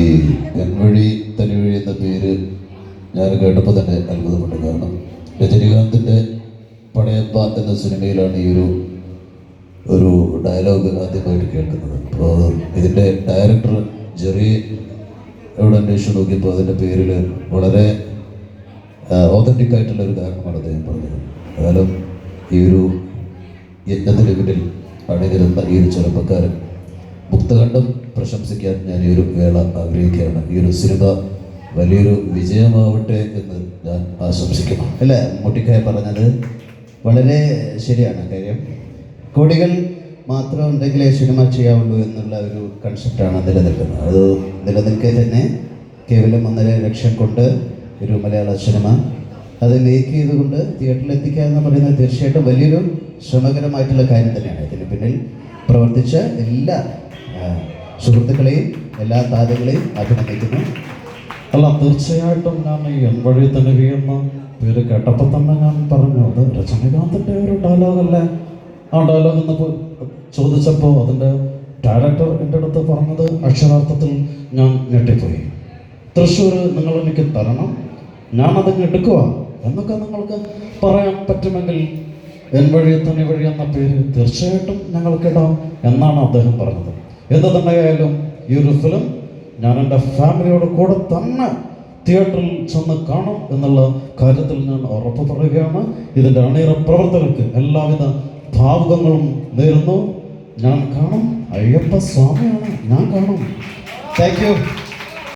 ഈ എൻവഴി തനിവഴി എന്ന പേര് ഞാൻ കേട്ടപ്പോൾ തന്നെ അത്ഭുതപ്പെട്ടു. കാരണം രജനീകാന്തിന്റെ പടയപ്പ എന്ന സിനിമയിലാണ് ഈ ഒരു ഒരു ഡയലോഗ് ആദ്യമായിട്ട് കേൾക്കുന്നത്. അപ്പോൾ ഇതിന്റെ ഡയറക്ടർ ജെറി എവിടെ അന്വേഷിച്ച് നോക്കിയപ്പോൾ അതിന്റെ പേരിൽ വളരെ ഓതന്റിക് ആയിട്ടുള്ള ഒരു കാരണമാണ് അദ്ദേഹം പറഞ്ഞത്. കാരണം ഈ ഒരു യജ്ഞത്തിന് പിന്നിൽ അണിനിരുന്ന ഈ ഒരു ചെറുപ്പക്കാരൻ മുക്തകണ്ഠം പ്രശംസിക്കാൻ ഞാൻ ഈ ഒരു വേള ആഗ്രഹിക്കുകയാണ്. ഈ ഒരു സിനിമ വലിയൊരു വിജയമാവട്ടെ എന്ന് ഞാൻ ആശംസിക്കുന്നു. അല്ലേ? മുട്ടിക്കായ പറഞ്ഞത് വളരെ ശരിയാണ് കാര്യം. കോടികൾ മാത്രം ഉണ്ടെങ്കിലേ സിനിമ ചെയ്യാവുള്ളൂ എന്നുള്ള ഒരു കൺസെപ്റ്റാണ് നിലനിൽക്കുന്നത്. അത് നിലനിൽക്കെ തന്നെ കേവലം ഒന്നര ലക്ഷം കൊണ്ട് ഒരു മലയാള സിനിമ അത് മേക്ക് ചെയ്തുകൊണ്ട് തിയേറ്ററിൽ എത്തിക്കുക എന്ന് പറയുന്നത് തീർച്ചയായിട്ടും വലിയൊരു ശ്രമകരമായിട്ടുള്ള കാര്യം തന്നെയാണ്. ഇതിന് പിന്നിൽ പ്രവർത്തിച്ച എല്ലാ സുഹൃത്തുക്കളെയും എല്ലാ താരങ്ങളെയും അഭിനന്ദിക്കുന്നു. അല്ല തീർച്ചയായിട്ടും ഞാൻ ഈ എൻ വഴി തന്നെ എന്ന പേര് കേട്ടപ്പോൾ തന്നെ ഞാൻ പറഞ്ഞു അത് രജനീകാന്തിന്റെ ഒരു ഡയലോഗല്ലേ? ആ ഡയലോഗ് എന്ന് ചോദിച്ചപ്പോൾ അതിന്റെ ഡയറക്ടർ എന്റെ അടുത്ത് പറഞ്ഞത് അക്ഷരാർത്ഥത്തിൽ ഞാൻ ഞെട്ടിപ്പോയി. തൃശ്ശൂർ നിങ്ങൾ എനിക്ക് തരണം ഞാനത് എടുക്കുക. എന്നൊക്കെ നിങ്ങൾക്ക് പറയാൻ പറ്റുമെങ്കിൽ എൻ വഴി തനി വഴി എന്ന പേര് തീർച്ചയായിട്ടും ഞങ്ങൾക്കിടാം എന്നാണ് അദ്ദേഹം പറഞ്ഞത്. എന്ത് തന്നെയായാലും ഈ ഒരു ഫിലിം ഞാൻ എന്റെ ഫാമിലിയോട് കൂടെ തന്നെ തിയേറ്ററിൽ ചെന്ന് കാണും എന്നുള്ള കാര്യത്തിൽ ഞാൻ ഉറപ്പ് പറയുകയാണ് ഇതിന്റെ അണിയറ പ്രവർത്തകർക്ക് എല്ലാവിധ ഭാവുകങ്ങളും നേരുന്നു. ഞാൻ കാണും. അയ്യപ്പ സ്വാമിയാണ് ഞാൻ കാണും. Thank you